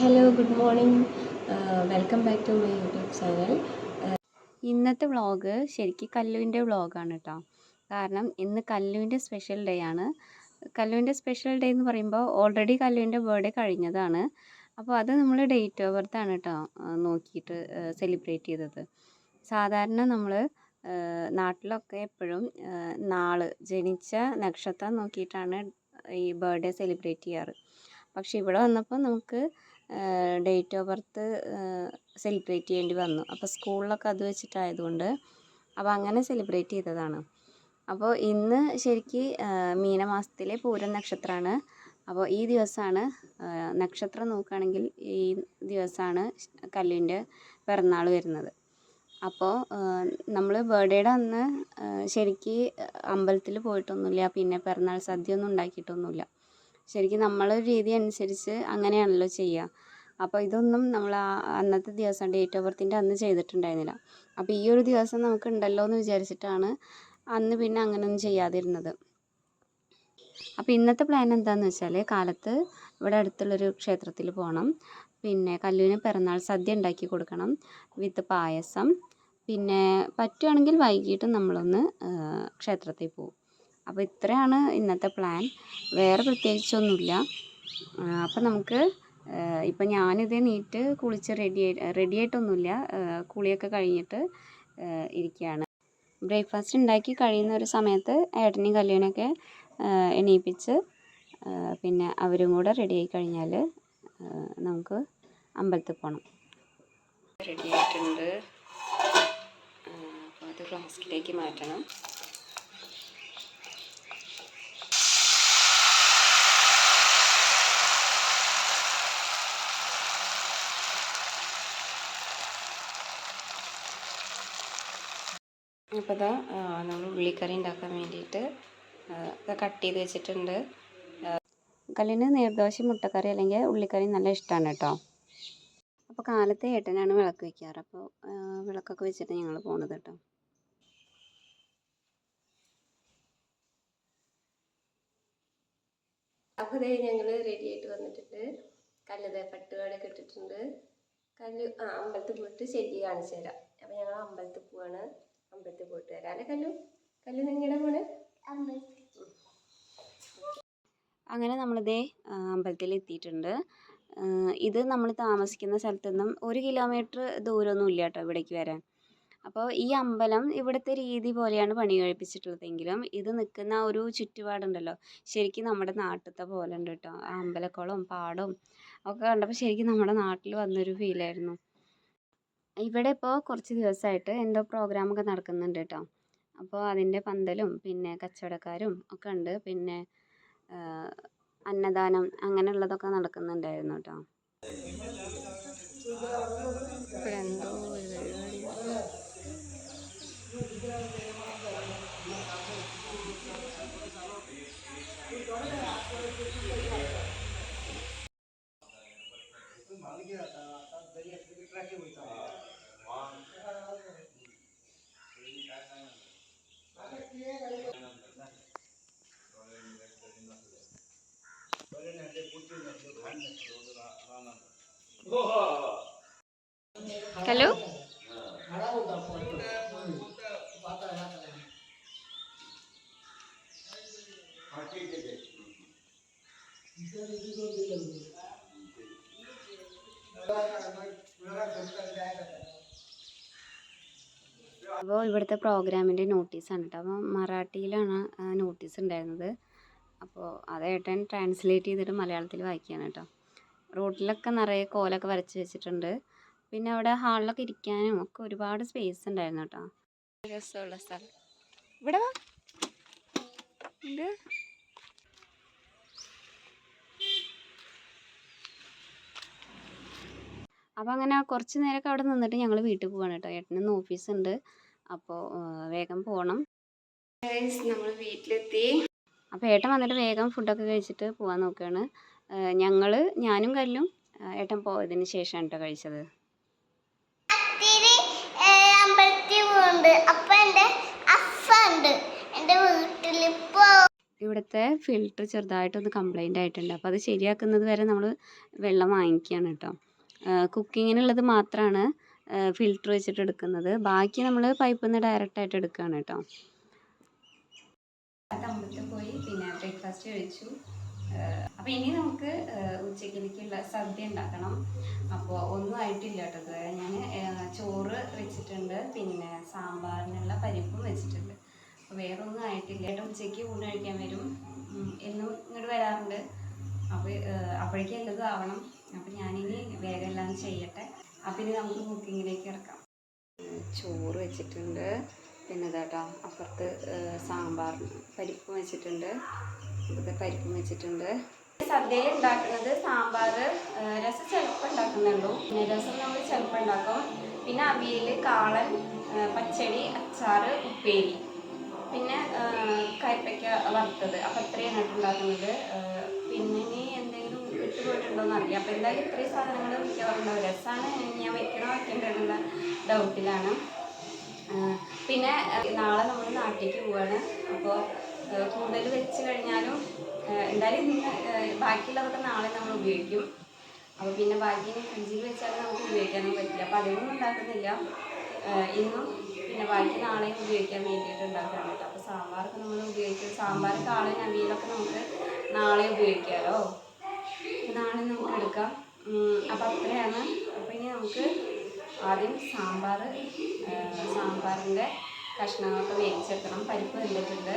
Hello good morning welcome back to my YouTube channel ഇന്നത്തെ vlog ശരിക്കും കല്ലുവിന്റെ വ്ളോഗാണ് കേട്ടോ. കാരണം ഇന്ന് കല്ലുവിന്റെ സ്പെഷ്യൽ ഡേ ആണ്. കല്ലുവിന്റെ സ്പെഷ്യൽ ഡേ എന്ന് പറയുമ്പോൾ ഓൾറെഡി കല്ലുവിന്റെ ബർത്ത്ഡേ കഴിഞ്ഞതാണ്. അപ്പോൾ അത് നമ്മൾ ഡേറ്റ് ഓഫ് ബർത്ത് ആണ് കേട്ടോ നോക്കിയിട്ട് സെലിബ്രേറ്റ് ചെയ്തത്. സാധാരണ നമ്മൾ നാട്ടിലൊക്കെ എപ്പോഴും നാൾ ജനിച്ച നക്ഷത്രം നോക്കിയിട്ടാണ് ഈ ബർത്ത്ഡേ സെലിബ്രേറ്റ് ചെയ്യാറ്. പക്ഷെ ഇവിടെ വന്നപ്പോൾ നമുക്ക് ഡേറ്റ് ഓഫ് ബർത്ത് സെലിബ്രേറ്റ് ചെയ്യേണ്ടി വന്നു. അപ്പോൾ സ്കൂളിലൊക്കെ അത് വെച്ചിട്ടായതുകൊണ്ട് അപ്പോൾ അങ്ങനെ സെലിബ്രേറ്റ് ചെയ്തതാണ്. അപ്പോൾ ഇന്ന് ശരിക്ക് മീനമാസത്തിലെ പൂരം നക്ഷത്രമാണ്. അപ്പോൾ ഈ ദിവസമാണ് നക്ഷത്രം നോക്കുകയാണെങ്കിൽ ഈ ദിവസമാണ് കല്ലുവിന്റെ പിറന്നാൾ വരുന്നത്. അപ്പോൾ നമ്മൾ ബർത്ത്ഡേയുടെ അന്ന് ശരിക്ക് അമ്പലത്തിൽ പോയിട്ടൊന്നുമില്ല പിന്നെ പിറന്നാൾ സദ്യ ഒന്നും ഉണ്ടാക്കിയിട്ടൊന്നുമില്ല. ശരിക്കും നമ്മളൊരു രീതി അനുസരിച്ച് അങ്ങനെയാണല്ലോ ചെയ്യുക. അപ്പോൾ ഇതൊന്നും നമ്മൾ ആ അന്നത്തെ ദിവസം ഡേറ്റ് ഓഫ് ബർത്തിന്റെ അന്ന് ചെയ്തിട്ടുണ്ടായിരുന്നില്ല. അപ്പോൾ ഈ ഒരു ദിവസം നമുക്ക് ഉണ്ടല്ലോ എന്ന് വിചാരിച്ചിട്ടാണ് അന്ന് പിന്നെ അങ്ങനെയൊന്നും ചെയ്യാതിരുന്നത്. അപ്പോൾ ഇന്നത്തെ പ്ലാൻ എന്താണെന്ന് വെച്ചാൽ കാലത്ത് ഇവിടെ അടുത്തുള്ളൊരു ക്ഷേത്രത്തിൽ പോകണം. പിന്നെ കല്ലുവിന് പിറന്നാൾ സദ്യ ഉണ്ടാക്കി കൊടുക്കണം. വിത്ത് പായസം. പിന്നെ പറ്റുവാണെങ്കിൽ വൈകിട്ട് നമ്മളൊന്ന് ക്ഷേത്രത്തിൽ പോകും അപ്പോൾ ഇത്രയാണ് ഇന്നത്തെ പ്ലാൻ വേറെ പ്രത്യേകിച്ചൊന്നുമില്ല. അപ്പോൾ നമുക്ക് ഇപ്പം ഞാനിത് നീറ്റ് കുളിച്ച് റെഡി റെഡി ആയിട്ടൊന്നുമില്ല. കുളിയൊക്കെ കഴിഞ്ഞിട്ട് ഇരിക്കുകയാണ്. ബ്രേക്ക്ഫാസ്റ്റ് ഉണ്ടാക്കി കഴിയുന്ന ഒരു സമയത്ത് ഏട്ടനെയും കല്യാണമൊക്കെ എണീപ്പിച്ച് പിന്നെ അവരും കൂടെ റെഡി ആയി കഴിഞ്ഞാൽ നമുക്ക് അമ്പലത്തിൽ പോകണം റെഡി ആയിട്ടുണ്ട്. അപ്പോൾ അത് ഫ്ലാസ്കിലേക്ക് മാറ്റണം. അപ്പോൾ ഇതാ നമ്മൾ ഉള്ളിക്കറി ഉണ്ടാക്കാൻ വേണ്ടിയിട്ട് കട്ട് ചെയ്ത് വെച്ചിട്ടുണ്ട്. കല്ലിന് നീർദോശ മുട്ടക്കറി അല്ലെങ്കിൽ ഉള്ളിക്കറി നല്ല ഇഷ്ടമാണ് കേട്ടോ. അപ്പോൾ കാലത്തെ ഏട്ടനാണ് വിളക്ക് വയ്ക്കാറ് അപ്പോൾ വിളക്കൊക്കെ വെച്ചിട്ട് ഞങ്ങൾ പോണത് കേട്ടോ. അപ്പോൾ ഇതേ ഞങ്ങൾ റെഡി ആയിട്ട് വന്നിട്ടുണ്ട്. കല്ല് പട്ടുപാടൊക്കെ ഇട്ടിട്ടുണ്ട്. കല്ല് ആ അമ്പലത്തിൽ പോയിട്ട് ശരി കാണിച്ചു തരാം. അപ്പോൾ ഞങ്ങൾ അമ്പലത്തിൽ പോവാണ്. അമ്പലത്തിൽ പോയിട്ട് വരാം അല്ലെ കല്ലു കല്ലു നിങ്ങളുടെ പോണ്? അങ്ങനെ നമ്മളിതേ അമ്പലത്തിൽ എത്തിയിട്ടുണ്ട്. ഇത് നമ്മൾ താമസിക്കുന്ന സ്ഥലത്തു നിന്നും ഒരു കിലോമീറ്റർ ദൂരമൊന്നും ഇല്ല കേട്ടോ ഇവിടേക്ക് വരാൻ. അപ്പോൾ ഈ അമ്പലം ഇവിടുത്തെ രീതി പോലെയാണ് പണി കഴിപ്പിച്ചിട്ടുള്ളതെങ്കിലും ഇത് നിൽക്കുന്ന ഒരു ചുറ്റുപാടുണ്ടല്ലോ. ശരിക്കും നമ്മുടെ നാട്ടിലത്തെ പോലെ ഉണ്ട് കേട്ടോ. ആ അമ്പലക്കുളവും പാടവും ഒക്കെ കണ്ടപ്പോൾ ശരിക്കും നമ്മുടെ നാട്ടിൽ വന്നൊരു ഫീലായിരുന്നു ഇവിടെ ഇപ്പോൾ കുറച്ച് ദിവസമായിട്ട് എന്തോ പ്രോഗ്രാമൊക്കെ നടക്കുന്നുണ്ട് കേട്ടോ അപ്പോൾ അതിന്റെ പന്തലും പിന്നെ കച്ചവടക്കാരും ഒക്കെ ഉണ്ട്. പിന്നെ അന്നദാനം അങ്ങനെയുള്ളതൊക്കെ നടക്കുന്നുണ്ടായിരുന്നു കേട്ടോ ഹലോ? അപ്പോൾ ഇവിടുത്തെ പ്രോഗ്രാമിന്റെ നോട്ടീസാണ് കേട്ടോ. അപ്പോൾ മറാഠിയിലാണ് നോട്ടീസ് ഉണ്ടായിരുന്നത്. അപ്പോൾ അത് ഏട്ടൻ ട്രാൻസ്ലേറ്റ് ചെയ്തിട്ട് മലയാളത്തിൽ വായിക്കുകയാണ് കേട്ടോ. റോഡിലൊക്കെ നിറയെ കോലൊക്കെ വരച്ച് വെച്ചിട്ടുണ്ട്. പിന്നെ അവിടെ ഹാളിലൊക്കെ ഇരിക്കാനും ഒക്കെ ഒരുപാട് സ്പേസ് ഉണ്ടായിരുന്നു കേട്ടോ. രസമുള്ള സ്ഥലം. ഇവിടെ അപ്പോൾ അങ്ങനെ കുറച്ച് നേരമൊക്കെ അവിടെ നിന്നിട്ട് ഞങ്ങൾ വീട്ടിൽ പോവാണ് കേട്ടോ. ഏട്ടനൊന്ന് ഓഫീസ് ഉണ്ട് അപ്പോൾ വേഗം പോകണം നമ്മൾ വീട്ടിലെത്തി. അപ്പോൾ ഏട്ടൻ വന്നിട്ട് വേഗം ഫുഡൊക്കെ കഴിച്ചിട്ട് പോകാൻ നോക്കുകയാണ് ഞങ്ങൾ ഞാനും കല്ലും ഏട്ടൻ പോയതിന് ശേഷമാണ് കേട്ടോ കഴിച്ചത്. ഇവിടുത്തെ ഫിൽറ്റർ ചെറുതായിട്ടൊന്ന് കംപ്ലൈന്റ് ആയിട്ടുണ്ട്. അപ്പോൾ അത് ശരിയാക്കുന്നത് വരെ നമ്മൾ വെള്ളം വാങ്ങിക്കുകയാണ് കേട്ടോ കുക്കിങ്ങിനുള്ളത് മാത്രമാണ് ഫിൽറ്റർ വെച്ചിട്ട് എടുക്കുന്നത്. ബാക്കി നമ്മൾ പൈപ്പിൽ നിന്ന് ഡയറക്റ്റായിട്ട് എടുക്കുകയാണ് കേട്ടോ അമ്പലത്തിൽ പോയി പിന്നെ ബ്രേക്ക്ഫാസ്റ്റ് കഴിച്ചു. അപ്പോൾ ഇനി നമുക്ക് ഉച്ചക്കിലേക്കുള്ള സദ്യ ഉണ്ടാക്കണം. അപ്പോൾ ഒന്നും ആയിട്ടില്ല കേട്ടോ ഞാൻ ചോറ് വെച്ചിട്ടുണ്ട്. പിന്നെ സാമ്പാറിനുള്ള പരിപ്പും വെച്ചിട്ടുണ്ട്. അപ്പോൾ വേറെ ഒന്നും ആയിട്ടില്ല. ഏട്ടാ ഉച്ചയ്ക്ക് ഊണ് കഴിക്കാൻ വരും. എന്നും ഇങ്ങോട്ട് വരാറുണ്ട്. അപ്പോൾ അപ്പോഴേക്കും എല്ലതും ആവണം. അപ്പോൾ ഞാനിനി വേറെ എല്ലാം ചെയ്യട്ടെ. അപ്പോൾ ഇനി നമുക്ക് കുക്കിങ്ങിലേക്ക് ഇറക്കാം ചോറ് വെച്ചിട്ടുണ്ട്. പിന്നെ ഇതാട്ടോ അപ്പുറത്ത് സാമ്പാർ പരിപ്പ് വെച്ചിട്ടുണ്ട്. ഇവിടുത്തെ പരിപ്പും വെച്ചിട്ടുണ്ട്. സദ്യയിൽ ഉണ്ടാക്കുന്നത് സാമ്പാർ രസം ചിലപ്പോൾ ഉണ്ടാക്കുന്നുള്ളൂ പിന്നെ രസം നമ്മൾ ചിലപ്പോൾ ഉണ്ടാക്കും. പിന്നെ അവിയൽ കാളൻ പച്ചടി അച്ചാറ് ഉപ്പേരി. പിന്നെ കരിപ്പയ്ക്ക വറുത്തത്. അപ്പം ഇത്രയാണ് ഉണ്ടാക്കുന്നത്. പിന്നെ ഇനി എന്തെങ്കിലും വിട്ടുപോയിട്ടുണ്ടോ എന്ന് അറിയാം. അപ്പം എന്തായാലും ഇത്രയും സാധനങ്ങൾ മിക്കവാറും ഉണ്ടാവും. രസമാണ് ഞാൻ വെക്കണോ വെക്കേണ്ടതെന്നുള്ള ഡൗട്ടിലാണ് പിന്നെ നാളെ നമ്മൾ നാട്ടിലേക്ക് പോവാണ്. അപ്പോൾ കൂടുതൽ വെച്ച് കഴിഞ്ഞാലും എന്തായാലും ഇന്ന് ആ, ബാക്കിയുള്ളതൊക്കെ നാളെ നമ്മൾ ഉപയോഗിക്കും. അപ്പോൾ പിന്നെ ബാക്കി ഫ്രിഡ്ജിൽ വെച്ചാൽ നമുക്ക് ഉപയോഗിക്കാനും പറ്റില്ല. അപ്പോൾ അധികമൊന്നും ഉണ്ടാക്കുന്നില്ല ഇന്നും പിന്നെ ബാക്കി നാളെയും ഉപയോഗിക്കാൻ വേണ്ടിയിട്ട് ഉണ്ടാക്കാൻ കേട്ടോ. അപ്പോൾ സാമ്പാറൊക്കെ നമ്മൾ ഉപയോഗിക്കും. സാമ്പാറൊക്കെ ആളെ അവിയലൊക്കെ നമുക്ക് നാളെ ഉപയോഗിക്കാമല്ലോ നാളെ നമുക്ക് എടുക്കാം. അപ്പോൾ അത്രയാണ്. അപ്പോൾ ഇനി നമുക്ക് ആദ്യം സാമ്പാർ സാമ്പാറിന്റെ കഷ്ണങ്ങളൊക്കെ വേവിച്ചെടുക്കണം. പരിപ്പ് വെന്തിട്ടുണ്ട്.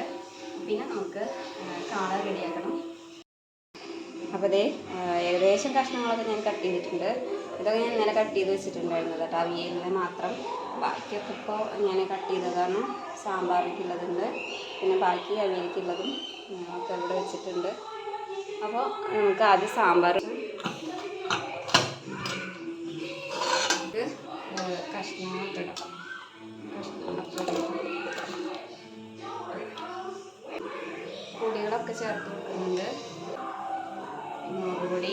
പിന്നെ നമുക്ക് കാള റെഡിയാക്കണം. അപ്പോൾ ആ, ഏകദേശം കഷ്ണങ്ങളൊക്കെ ഞാൻ കട്ട് ചെയ്തിട്ടുണ്ട്. ഇതൊക്കെ ഞാൻ ഇന്നലെ കട്ട് ചെയ്ത് വെച്ചിട്ടുണ്ടായിരുന്നു കേട്ടോ. അവിയലിന് മാത്രം. ബാക്കിയൊക്കെ ഇപ്പോൾ ഞാൻ കട്ട് ചെയ്തതാണ്. സാമ്പാറിക്കുള്ളതുണ്ട് പിന്നെ ബാക്കി അവിയലിക്കുള്ളതും ഒക്കെ ഇവിടെ വെച്ചിട്ടുണ്ട്. അപ്പോൾ നമുക്ക് ആദ്യം സാമ്പാർ ഇത് കഷ്ണങ്ങളൊക്കെ ഇടാം. കഷ്ണങ്ങളൊക്കെ ഇടാം. ചേർത്ത് കൊടുക്കുന്നുണ്ട് മുളക് പൊടി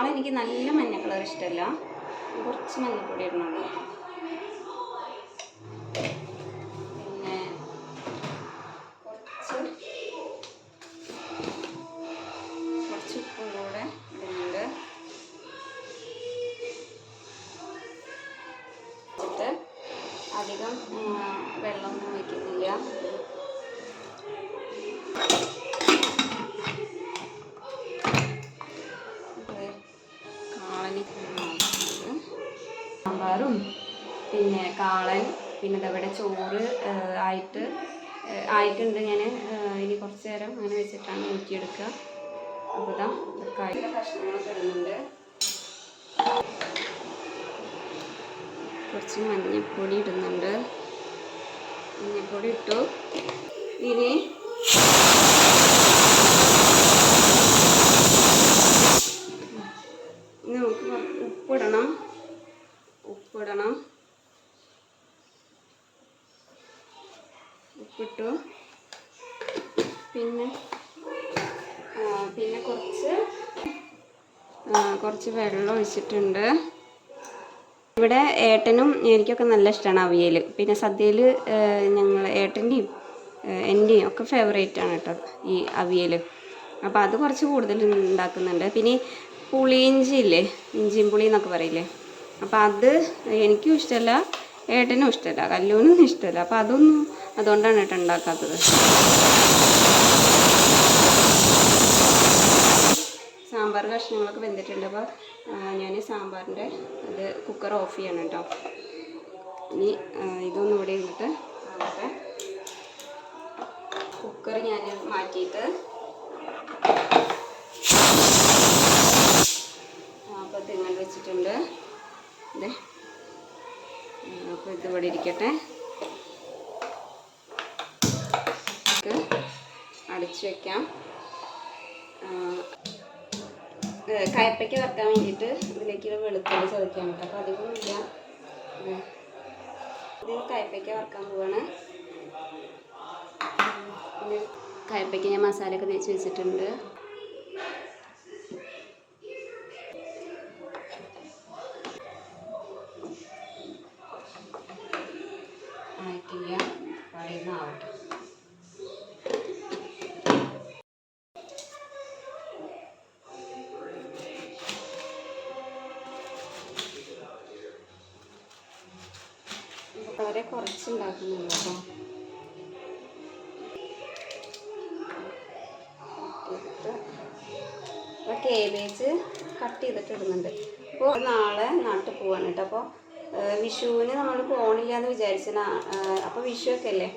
കാള എനിക്ക് നല്ല മഞ്ഞ കളർ ഇഷ്ടമല്ല കുറച്ച് മഞ്ഞപ്പൊടി ഇടണുള്ളൂ കുറച്ച് മഞ്ഞൾപ്പൊടി ഇടുന്നുണ്ട്. മഞ്ഞൾപ്പൊടി ഇട്ടു. ഇനി നമുക്ക് ഉപ്പിടണം. ഉപ്പിടണം. ഉപ്പിട്ടു. പിന്നെ പിന്നെ കുറച്ച് കുറച്ച് വെള്ളം ഒഴിച്ചിട്ടുണ്ട്. ഇവിടെ ഏട്ടനും എനിക്കൊക്കെ നല്ല ഇഷ്ടമാണ് അവിയൽ. പിന്നെ സദ്യയിൽ ഞങ്ങൾ ഏട്ടന്റെയും എന്റെയും ഒക്കെ ഫേവറേറ്റ് ആണ് കേട്ടോ ഈ അവിയൽ. അപ്പോൾ അത് കുറച്ച് കൂടുതൽ ഉണ്ടാക്കുന്നുണ്ട്. പിന്നെ പുളിയിഞ്ചി ഇല്ലേ? ഇഞ്ചിയും പുളി എന്നൊക്കെ പറയില്ലേ? അപ്പോൾ അത് എനിക്കും ഇഷ്ടമല്ല ഏട്ടനും ഇഷ്ടമല്ല കല്ലൂനും ഇഷ്ടമല്ല. അപ്പോൾ അതൊന്നും അതുകൊണ്ടാണ് ഏട്ടൻ ഉണ്ടാക്കാത്തത്. സാമ്പാർ കഷ്ണങ്ങളൊക്കെ വെന്തിട്ടുണ്ട്. അപ്പോൾ ഞാൻ സാമ്പാറിന്റെ അത് കുക്കർ ഓഫ് ചെയ്യണം കേട്ടോ ഇനി ഇതൊന്നും ഇവിടെ ഇരുന്നിട്ട് കുക്കർ ഞാൻ മാറ്റിയിട്ട് അപ്പോൾ തിങ്ങൽ വെച്ചിട്ടുണ്ട്. അതെ അപ്പോൾ ഇത് ഇവിടെ ഇരിക്കട്ടെ. അടച്ചു ഏ, കയപ്പയ്ക്ക് വെക്കാൻ വേണ്ടിയിട്ട് ഇതിലേക്ക് വെളുത്തുള്ളി കേട്ടോ അപ്പോൾ അധികം ഇല്ല. ഇത് കയപ്പയ്ക്ക പോവാണ്. പിന്നെ കയപ്പയ്ക്ക ഞാൻ മസാലയൊക്കെ തേച്ച് വെച്ചിട്ടുണ്ട്. ആയിട്ടില്ല. പറയുന്നതാവട്ടെ വളരെ കുറച്ചുണ്ടാക്കുന്നുള്ളൂ കേട്ടോ. അപ്പോൾ കേബേജ് കട്ട് ചെയ്തിട്ട് ഇടുന്നുണ്ട് അപ്പോൾ നാളെ നാട്ടിൽ പോവാണ് കേട്ടോ. അപ്പോൾ വിഷുവിന് നമ്മൾ പോകണില്ല എന്ന് വിചാരിച്ചാൽ അപ്പോൾ വിഷു ഒക്കെ അല്ലേ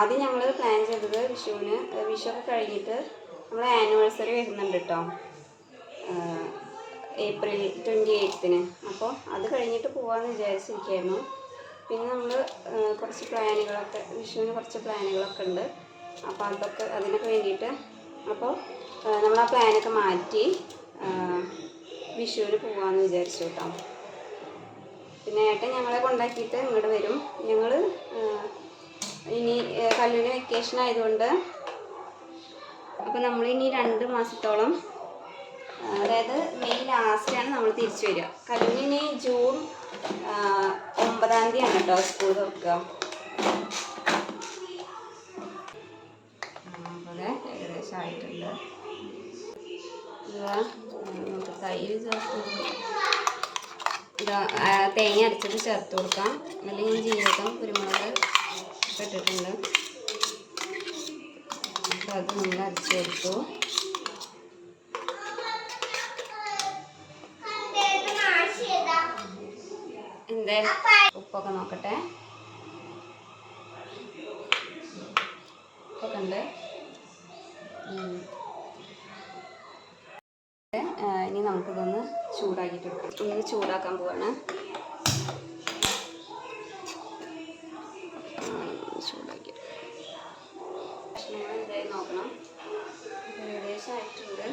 ആദ്യം ഞങ്ങൾ പ്ലാൻ ചെയ്തത് വിഷുവിന് വിഷുവൊക്കെ കഴിഞ്ഞിട്ട് നമ്മൾ ആനിവേഴ്സറി വരുന്നുണ്ട് കേട്ടോ. ഏപ്രിൽ ട്വന്റി എയ്ത്തിന് അപ്പോൾ അത് കഴിഞ്ഞിട്ട് പോകാമെന്ന് വിചാരിച്ചിരിക്കുകയായിരുന്നു പിന്നെ നമ്മൾ കുറച്ച് പ്ലാനുകളൊക്കെ വിഷുവിന് കുറച്ച് പ്ലാനുകളൊക്കെ ഉണ്ട്. അപ്പോൾ അതൊക്കെ അതിനൊക്കെ വേണ്ടിയിട്ട് അപ്പോൾ നമ്മൾ ആ പ്ലാനൊക്കെ മാറ്റി വിഷുവിന് പോകാമെന്ന് വിചാരിച്ചു കേട്ടോ. പിന്നെ ഏട്ടൻ ഞങ്ങളെ കൊണ്ടാക്കിയിട്ട് ഇങ്ങോട്ട് വരും. ഞങ്ങൾ ഇനി കല്ലൂരി വെക്കേഷൻ ആയതുകൊണ്ട് അപ്പോൾ നമ്മൾ ഇനി രണ്ട് മാസത്തോളം അതായത് മെയ് ലാസ്റ്റാണ് നമ്മൾ തിരിച്ചു വരിക. കല്ലൂരി ഇനി ജൂൺ ഒമ്പതാം തീയതിയാണ് കേട്ടോ സ്കൂൾ തുറക്കുക. ഏകദേശം ആയിട്ടുണ്ട്. നമുക്ക് തൈര് ചേർത്ത് തേങ്ങ അരച്ചത് ചേർത്ത് കൊടുക്കാം. അല്ലെങ്കിൽ ജീരകം കുരുമുളക് ഇട്ടിട്ടുണ്ട്. അപ്പോൾ അത് നമ്മൾ അരച്ച് കൊടുത്തു. എന്തേ? ഉപ്പൊക്കെ നോക്കട്ടെ. ഉപ്പൊക്കെ ഉണ്ട്. ഇനി നമുക്കിതൊന്ന് ചൂടാക്കിയിട്ട് എടുക്കാം ഒന്ന് ചൂടാക്കാൻ പോവാണ്. ചൂടാക്കി. കഷ്ണങ്ങൾ എന്തായി നോക്കണം. ഏകദേശം ആയിട്ടുണ്ട്.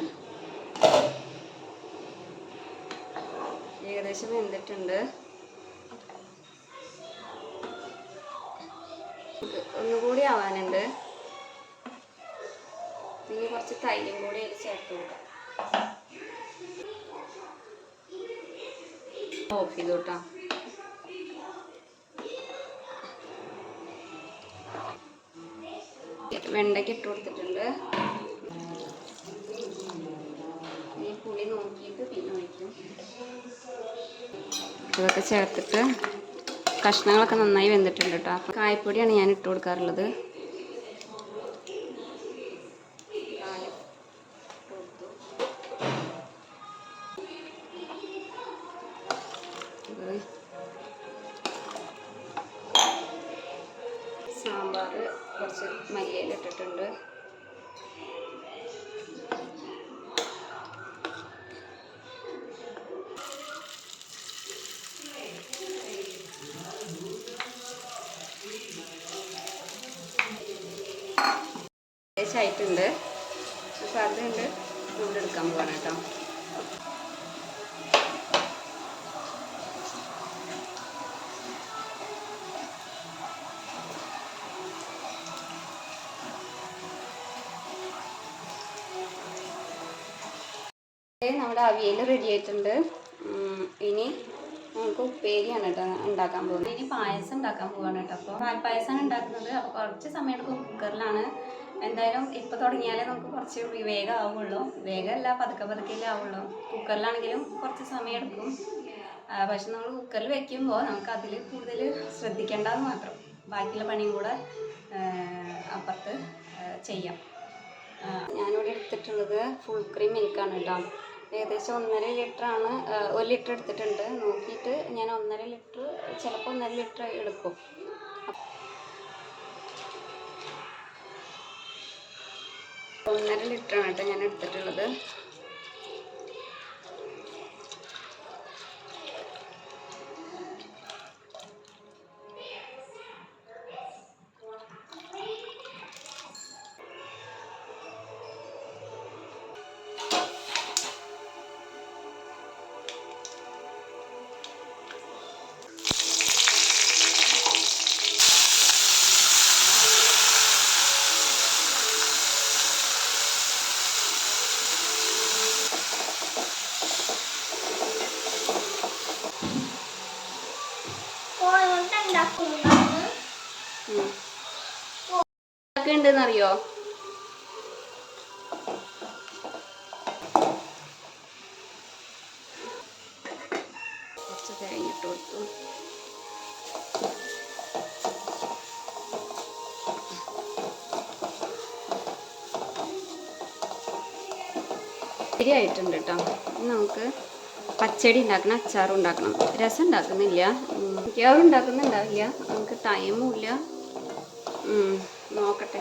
ഏകദേശം വെന്തിട്ടുണ്ട്. ആവാനുണ്ട്. ഇനി കുറച്ച് തൈരും കൂടി അതിൽ ചേർത്ത് കൊടുക്കാം. ഓഫ് വെണ്ടയ്ക്ക് ഇട്ട് കൊടുത്തിട്ടുണ്ട്. ഈ പുളി നോക്കിയിട്ട് പിന്നെ വയ്ക്കും ഇതൊക്കെ ചേർത്തിട്ട് കഷ്ണങ്ങളൊക്കെ നന്നായി വെന്തിട്ടുണ്ട് കേട്ടോ. അപ്പം കായപ്പൊടിയാണ് ഞാൻ ഇട്ട് കൊടുക്കാറുള്ളത്. നമ്മുടെ അവിയൽ റെഡി ആയിട്ടുണ്ട്. ഇനി നമുക്ക് ഉപ്പേരിയാണ് കേട്ടോ ഉണ്ടാക്കാൻ പോകുന്നത്. ഇനി പായസം ഉണ്ടാക്കാൻ പോവാണ് കേട്ടോ അപ്പോൾ പാൽപ്പായസമാണ് ഉണ്ടാക്കുന്നത്. അപ്പോൾ കുറച്ച് സമയം കുക്കറിലാണ്. എന്തായാലും ഇപ്പോൾ തുടങ്ങിയാലേ നമുക്ക് കുറച്ച് വേഗം ആവുള്ളൂ. വേഗമല്ല പതുക്കെ പതുക്കെയല്ലേ ആവുള്ളൂ. കുക്കറിലാണെങ്കിലും കുറച്ച് സമയം എടുക്കും. പക്ഷെ നമ്മൾ കുക്കറിൽ വെക്കുമ്പോൾ നമുക്ക് അതിൽ കൂടുതൽ ശ്രദ്ധിക്കേണ്ടത് മാത്രം ബാക്കിയുള്ള പണിയും കൂടെ അപ്പുറത്ത് ചെയ്യാം. ഞാനിവിടെ എടുത്തിട്ടുള്ളത് ഫുൾ ക്രീം മിൽക്കാണ് കേട്ടോ. ഏകദേശം ഒന്നര ലിറ്ററാണ് ഒരു ലിറ്റർ എടുത്തിട്ടുണ്ട്. നോക്കിയിട്ട് ഞാൻ ഒന്നര ലിറ്റർ ചിലപ്പോൾ ഒന്നര ലിറ്റർ എടുക്കും. ഒന്നര ലിറ്ററാണ് കേട്ടോ ഞാൻ എടുത്തിട്ടുള്ളത്. അറിയോ കുറച്ച് തേങ്ങിട്ട് കൊടുത്തു. ശരിയായിട്ടുണ്ട് കേട്ടോ. നമുക്ക് പച്ചടി ഉണ്ടാക്കണം അച്ചാറും ഉണ്ടാക്കണം. രസം ഉണ്ടാക്കുന്നില്ല. മിക്കവാറും ഉണ്ടാക്കുന്നുണ്ടാവില്ല. നമുക്ക് ടൈമും ഇല്ല. നോക്കട്ടെ.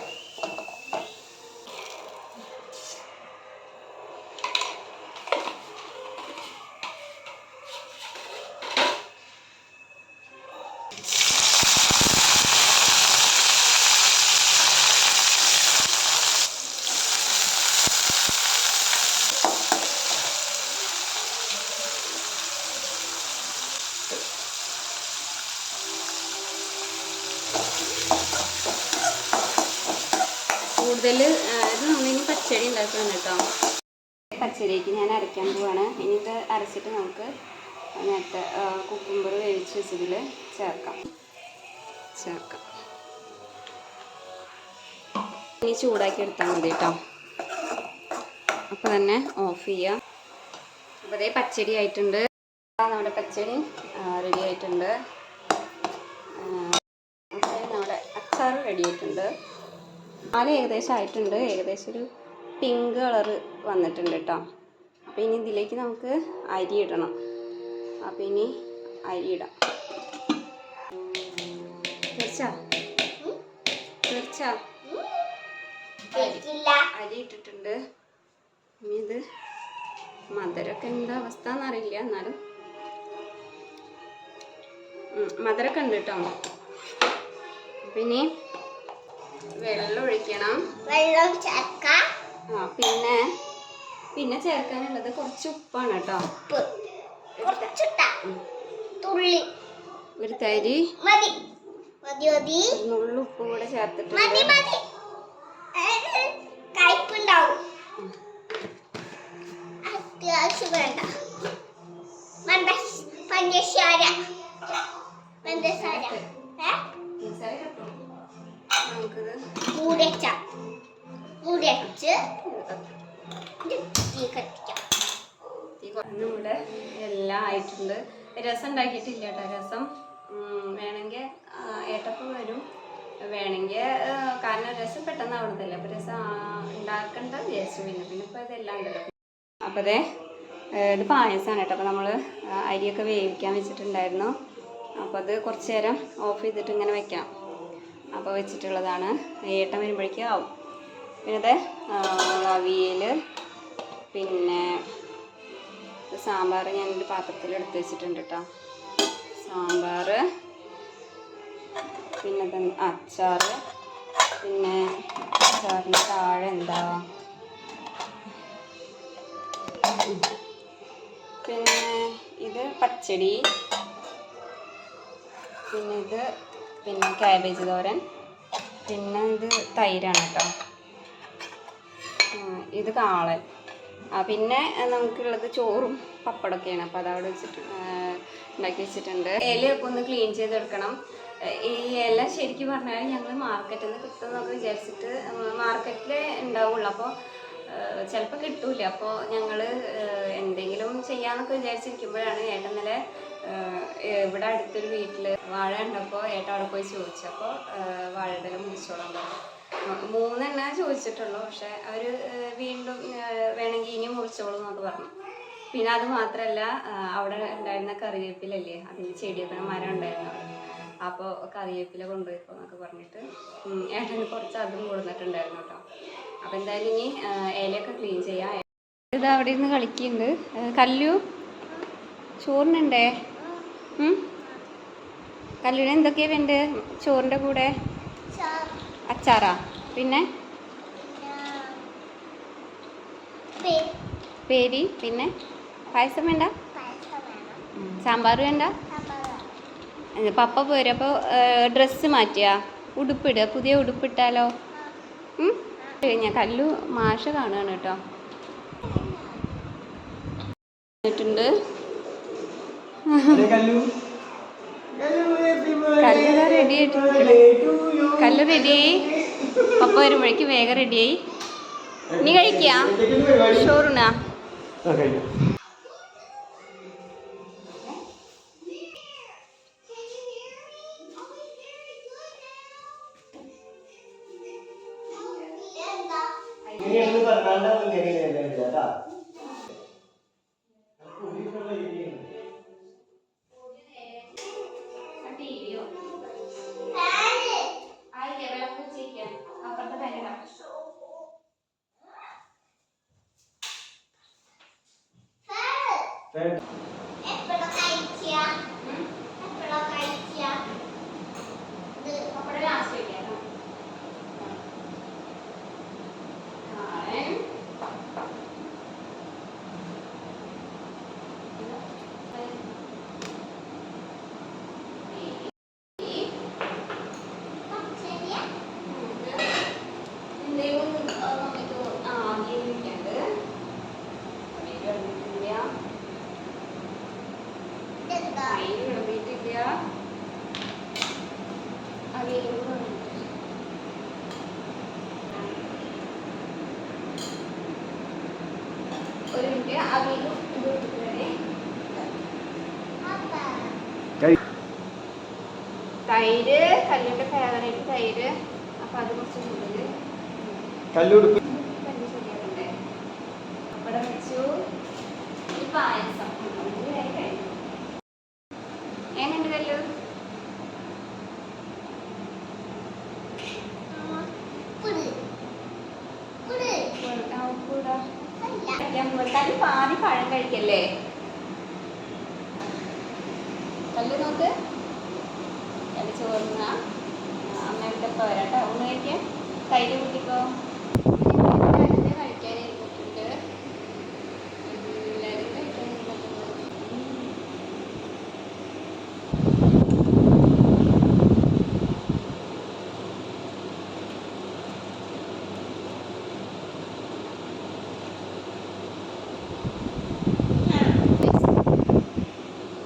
ചൂടാക്കി എടുത്താൽ മതി കേട്ടോ അപ്പോൾ തന്നെ ഓഫ് ചെയ്യുക അപ്പോൾ അതേ പച്ചടി ആയിട്ടുണ്ട്. നമ്മുടെ പച്ചടി റെഡി ആയിട്ടുണ്ട്. നമ്മുടെ അച്ചാർ റെഡി ആയിട്ടുണ്ട്. പാൽ ഏകദേശം ആയിട്ടുണ്ട്. ഏകദേശം ഒരു പിങ്ക് കളറ് വന്നിട്ടുണ്ട് കേട്ടോ അപ്പോൾ ഇനി ഇതിലേക്ക് നമുക്ക് അരി ഇടണം. അപ്പോൾ ഇനി അരി ഇടാം. തീർച്ച തീർച്ച അരി ഇട്ടിട്ടുണ്ട്. ഇനി ഇത് മധുരമൊക്കെ എന്താ അവസ്ഥ എന്നറിയില്ല എന്നാലും മധുരമൊക്കെ ഉണ്ട് കേട്ടോ. പിന്നെ വെള്ളം ഒഴിക്കണം. വെള്ളം ചേർക്ക. ആ പിന്നെ പിന്നെ ചേർക്കാനുള്ളത് കുറച്ച് ഉപ്പാണ് കേട്ടോ. തുള്ളി. ഒരു തരി. മതി. മതി മതി. ഒരു നുള്ളു ഉപ്പ് കൂടെ ചേർത്തിട്ടുണ്ട്. കയ്പുണ്ടാവും. അത്യാവശ്യം വേണ്ട. പഞ്ച പഞ്ചസാര. പഞ്ചസാര. മൂടച്ച എല്ലാം ആയിട്ടുണ്ട്. രസം ഉണ്ടാക്കിയിട്ടില്ല കേട്ടോ രസം. വേണമെങ്കിൽ ഏട്ടപ്പം വരും. വേണമെങ്കിൽ കാരണം രസം പെട്ടെന്ന് ആവുന്നതല്ല അപ്പോൾ രസം ഉണ്ടാക്കേണ്ട വിചാരിച്ചു. പിന്നെ പിന്നെ ഇപ്പോൾ ഇതെല്ലാം ഉണ്ടല്ലോ. അപ്പോൾ അതെ ഇത് പായസമാണ് കേട്ടോ. അപ്പോൾ നമ്മൾ അരിയൊക്കെ വേവിക്കാൻ വെച്ചിട്ടുണ്ടായിരുന്നു. അപ്പോൾ അത് കുറച്ച് നേരം ഓഫ് ചെയ്തിട്ട് ഇങ്ങനെ വെക്കാം. അപ്പോൾ വെച്ചിട്ടുള്ളതാണ്. ഏട്ടം വരുമ്പോഴേക്കും ആവും. പിന്നെ അതെ അവിയൽ പിന്നെ സാമ്പാർ ഞാനൊരു പാത്രത്തിൽ എടുത്ത് വെച്ചിട്ടുണ്ട് കേട്ടോ. സാമ്പാർ പിന്നെ അച്ചാർ പിന്നെ അച്ചാറിന് താഴെ എന്താ? പിന്നെ ഇത് പച്ചടി പിന്നെ ഇത് പിന്നെ ക്യാബേജ് തോരൻ പിന്നെ ഇത് തൈരാണ് കേട്ടോ. ഇത് കാളൻ. ആ പിന്നെ നമുക്കുള്ളത് ചോറും പപ്പടമൊക്കെയാണ്. അപ്പോൾ അതവിടെ വെച്ചിട്ട് ഉണ്ടാക്കി വെച്ചിട്ടുണ്ട്. ഇലയൊക്കെ ഒന്ന് ക്ലീൻ ചെയ്തെടുക്കണം. ഈ ഇല ശരിക്കും പറഞ്ഞാൽ ഞങ്ങൾ മാർക്കറ്റിൽ നിന്ന് കിട്ടുമെന്നൊക്കെ വിചാരിച്ചിട്ട് മാർക്കറ്റിൽ ഉണ്ടാവുള്ളൂ. അപ്പോൾ ചിലപ്പോൾ കിട്ടൂല. അപ്പോൾ ഞങ്ങൾ എന്തെങ്കിലും ചെയ്യാമെന്നൊക്കെ വിചാരിച്ചിരിക്കുമ്പോഴാണ് ഏട്ടൻ ഇന്നലെ ഇവിടെ അടുത്തൊരു വീട്ടിൽ വാഴ ഉണ്ടപ്പോൾ ഏട്ടൻ അവിടെ പോയി ചോദിച്ചപ്പോൾ വാഴയുടെ മുറിച്ചോളാൻ പറഞ്ഞു. മൂന്നെണ്ണ ചോദിച്ചിട്ടുള്ളൂ. പക്ഷെ അവർ വീണ്ടും വേണമെങ്കിൽ ഇനി മുറിച്ചോളൂ എന്നൊക്കെ പറഞ്ഞു. പിന്നെ അത് മാത്രമല്ല അവിടെ ഉണ്ടായിരുന്ന കറിവേപ്പിലല്ലേ അതിന്റെ ചെടിയൊക്കെ മരം ഉണ്ടായിരുന്നു? അപ്പോൾ കറിവേപ്പില കൊണ്ടുപോയിക്കോ എന്നൊക്കെ പറഞ്ഞിട്ട് ഏട്ടന് കുറച്ച് അതും കൊടുത്തിട്ടുണ്ടായിരുന്നു കേട്ടോ. അപ്പോൾ എന്തായാലും ഇനി ഇലയൊക്കെ ക്ലീൻ ചെയ്യാം. ഇത് അവിടെ ഇരുന്ന് കളിക്കുന്നുണ്ട്. കല്ലു ചോറിനുണ്ടേ? കല്ലുവിന് എന്തൊക്കെയാ വേണ്ടത് ചോറിന്റെ കൂടെ? അച്ചാറാ? പിന്നെ? പേരി പിന്നെ? പായസം വേണ്ട? സാമ്പാർ വേണ്ട? പപ്പ പോരും അപ്പോൾ ഡ്രസ്സ് മാറ്റിയാ? ഉടുപ്പിടുക പുതിയ ഉടുപ്പിട്ടാലോ? ഞാൻ കല്ലു മാഷ കാണുകയാണ് കേട്ടോ. ണ്ട് കല്ലു. കല്ല് റെഡി ആയിട്ട് കല്ല് റെഡിയായി പപ്പ വരുമ്പോഴേക്ക് വേഗം റെഡിയായി നീ കഴിക്കാ. ചോറുണാ കല്ല് പാതി പഴം കഴിക്കല്ലേ കല്ല് നോക്ക് കല്ല് ചോറുന്ന അമ്മയുടെ പോരാട്ടോ ഊണ് കഴിക്കാൻ തൈര് കൂട്ടിക്കോ എല്ലാവരും കഴിക്കാനിരുന്നിട്ടുണ്ട് എല്ലാവരും കഴിക്കാനിരുന്നിട്ടുണ്ട്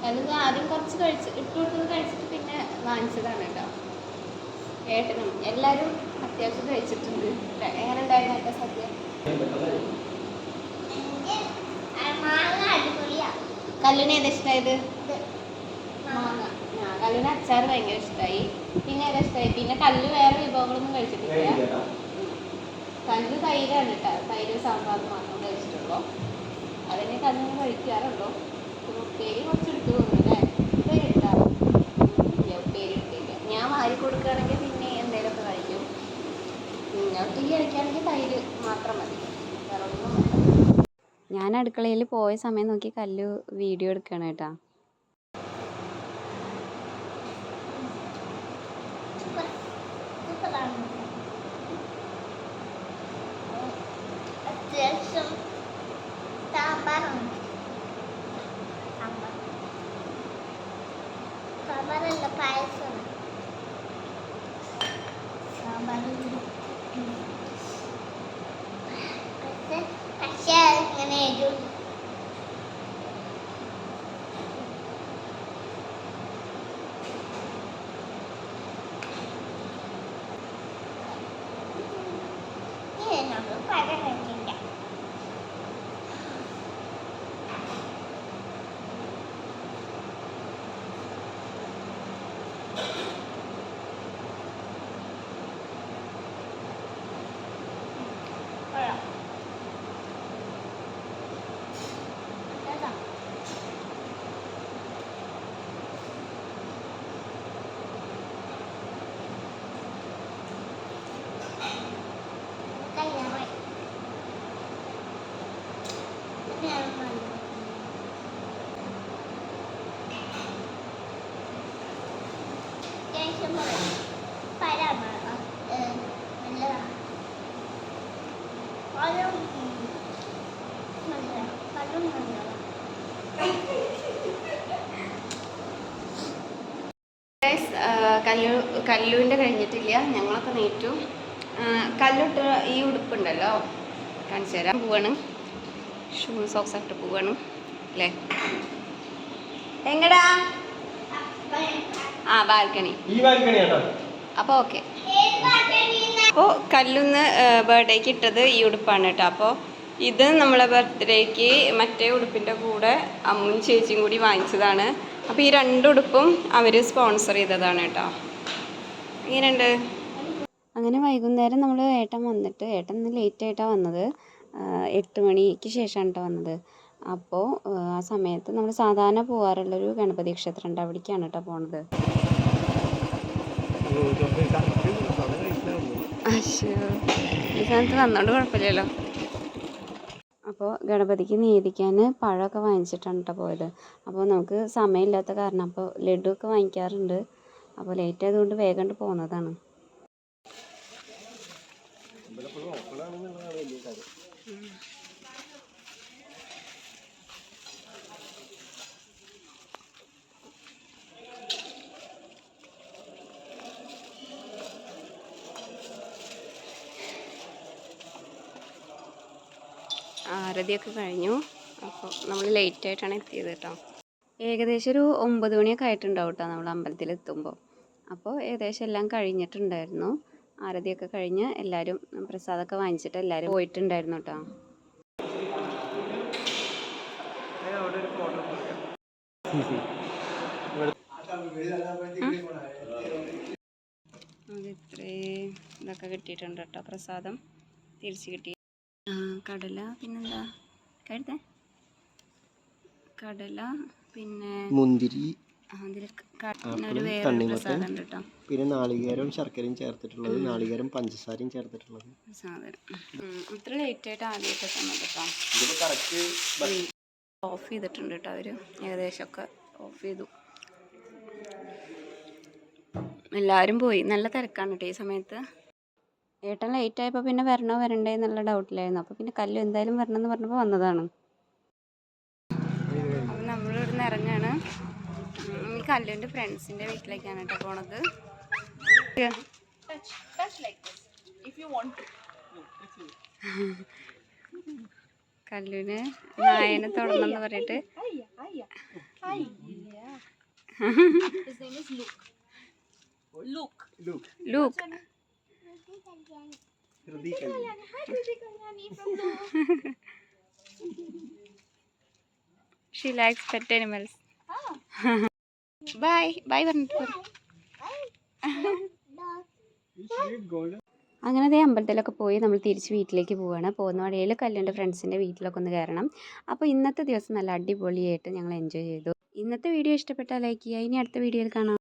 അത് ആദ്യം കുറച്ച് കഴിച്ച് ഇട്ട് കൊടുത്തത് കഴിച്ചിട്ട് പിന്നെ വാങ്ങിച്ചതാണ് കേട്ടോ ഏട്ടനും എല്ലാവരും അത്യാവശ്യം കഴിച്ചിട്ടുണ്ട്. എങ്ങനെ ഉണ്ടായിരുന്നു എന്റെ സദ്യ കല്ലിന് ഏതാ ഇഷ്ടമായത് മാങ്ങ. ആ കല്ലിന് അച്ചാർ ഭയങ്കര ഇഷ്ടമായി പിന്നെ ഏതാ ഇഷ്ടമായി പിന്നെ കല്ല് വേറെ വിഭവങ്ങളൊന്നും കഴിച്ചിട്ടില്ല. കല്ല് തൈരാണ് കേട്ടോ തൈര് സാമ്പാർ മാത്രം കഴിച്ചിട്ടുള്ളൂ. അതിനെ കല്ലിന് കഴിക്കാറുള്ളൂ. പിന്നെ ഉപ്പേരി കുറച്ച് എടുത്ത് തോന്നുന്നല്ലേ ഉപ്പേരി എടുത്താ ഇല്ല ഉപ്പേരി എടുത്തില്ല ഞാൻ വാരി കൊടുക്കുകയാണെങ്കിൽ പിന്നെ എന്തെങ്കിലുമൊക്കെ കഴിക്കും പിന്നെ തൈര് മാത്രം ഞാൻ അടുക്കളയിൽ പോയ സമയം നോക്കി കല്ലു വീഡിയോ എടുക്കണം കേട്ടാ. കല്ലു കല്ലുവിന്റെ കഴിഞ്ഞിട്ടില്ല. ഞങ്ങളൊക്കെ നീറ്റു കല്ലിട്ട് ഈ ഉടുപ്പുണ്ടല്ലോ. കാണിച്ചു തരാം. പോവാണ്. ഷൂ സോക്സ് ഇട്ട് പോവാണ്. അല്ലേ? എങ്ങടാ? ആ ബാൽക്കണി. അപ്പോൾ ഓക്കെ. അപ്പോൾ കല്ലുന്ന് ബർത്ത്ഡേക്ക് ഇട്ടത് ഈ ഉടുപ്പാണ് കേട്ടോ. അപ്പോൾ ഇത് നമ്മളെ ബർത്ത്ഡേക്ക് മറ്റേ ഉടുപ്പിന്റെ കൂടെ അമ്മും ചേച്ചിയും കൂടി വാങ്ങിച്ചതാണ്. അപ്പോൾ ഈ രണ്ട് ഉടുപ്പും അവർ സ്പോൺസർ ചെയ്തതാണ് കേട്ടോ. എങ്ങനെയുണ്ട്? അങ്ങനെ വൈകുന്നേരം നമ്മൾ ഏട്ടൻ വന്നിട്ട് ഏട്ടൻ ഇന്ന് ലേറ്റ് ആയിട്ടാണ് വന്നത്. എട്ട് മണിക്ക് ശേഷമാണ് കേട്ടോ വന്നത്. അപ്പോൾ ആ സമയത്ത് നമ്മൾ സാധാരണ പോകാറുള്ളൊരു ഗണപതി ക്ഷേത്രം ഉണ്ട് അവിടേക്കാണ് കേട്ടോ പോണത്. അശ്ശോ ഈ സ്ഥാനത്ത് വന്നോണ്ട് കുഴപ്പമില്ലല്ലോ. അപ്പോൾ ഗണപതിക്ക് നീതിക്കാൻ പഴമൊക്കെ വാങ്ങിച്ചിട്ടാണ് കേട്ടോ പോയത്. അപ്പോൾ നമുക്ക് സമയമില്ലാത്ത കാരണം അപ്പോൾ ലഡുവൊക്കെ വാങ്ങിക്കാറുണ്ട്. അപ്പോൾ ലേറ്റ് ആയതുകൊണ്ട് വേഗം അങ്ങോട്ട് പോകുന്നതാണ് ആരതിയൊക്കെ കഴിഞ്ഞു. അപ്പോൾ നമ്മൾ ലേറ്റ് ആയിട്ടാണ് എത്തിയത് കേട്ടോ. ഏകദേശം ഒരു ഒമ്പത് മണിയൊക്കെ ആയിട്ടുണ്ടാവും കേട്ടോ നമ്മൾ അമ്പലത്തിൽ എത്തുമ്പോൾ അപ്പോൾ ഏകദേശം എല്ലാം കഴിഞ്ഞിട്ടുണ്ടായിരുന്നു. ആരതിയൊക്കെ കഴിഞ്ഞ് എല്ലാവരും പ്രസാദമൊക്കെ വാങ്ങിച്ചിട്ട് എല്ലാവരും പോയിട്ടുണ്ടായിരുന്നു കേട്ടോ. ഇത്രേ ഇത്രയും ഇതൊക്കെ കിട്ടിയിട്ടുണ്ട് കേട്ടോ. പ്രസാദം തിരിച്ച് കിട്ടി. കടല പിന്നെന്താ? കഴുതേ കടല പിന്നെ മുന്തിരി പിന്നെ തണ്ണിമത്തൻ. നാളികേരവും ശർക്കരയും ചേർത്തിട്ടുള്ളത് നാളികേരം പഞ്ചസാരയും ചേർത്തിട്ടുള്ളത്. ഇത്ര ലേറ്റ് ആയിട്ട് ആദ്യമൊക്കെ തന്നത് ഓഫ് ചെയ്തിട്ടുണ്ട് കേട്ടോ ഏകദേശം ഏകദേശമൊക്കെ ഓഫ് ചെയ്തു. എല്ലാവരും പോയി. നല്ല തിരക്കാണ് കേട്ടോ ഈ സമയത്ത്. ഏട്ടൻ ലേറ്റ് ആയപ്പോൾ പിന്നെ വരണോ വരണ്ടേ എന്നുള്ള ഡൗട്ടിലായിരുന്നു അപ്പോൾ പിന്നെ കല്ലു എന്തായാലും വരണം എന്ന് പറഞ്ഞപ്പോൾ വന്നതാണ്. അപ്പം നമ്മൾ ഇവിടുന്ന് ഇറങ്ങാണ്. ഈ കല്ലുവിന്റെ ഫ്രണ്ട്സിന്റെ വീട്ടിലേക്കാണ് കേട്ടോ പോണത്. കല്ലുവിന് നായനെ തൊടണം എന്ന് look look she likes pet animals bye bye പറഞ്ഞിട്ട് പോര്. അങ്ങനെ അതേ അമ്പലത്തിലൊക്കെ പോയി നമ്മൾ തിരിച്ച് വീട്ടിലേക്ക് പോവുകയാണ് പോകുന്ന വഴിയിൽ കല്ലുന്റെ ഫ്രണ്ട്സിന്റെ വീട്ടിലൊക്കെ ഒന്ന് കയറണം. അപ്പോൾ ഇന്നത്തെ ദിവസം നല്ല അടിപൊളിയായിട്ട് ഞങ്ങൾ എൻജോയ് ചെയ്തു. ഇന്നത്തെ വീഡിയോ ഇഷ്ടപ്പെട്ടാൽ ലൈക്ക് ചെയ്യുക. ഇനി അടുത്ത വീഡിയോയിൽ കാണാം.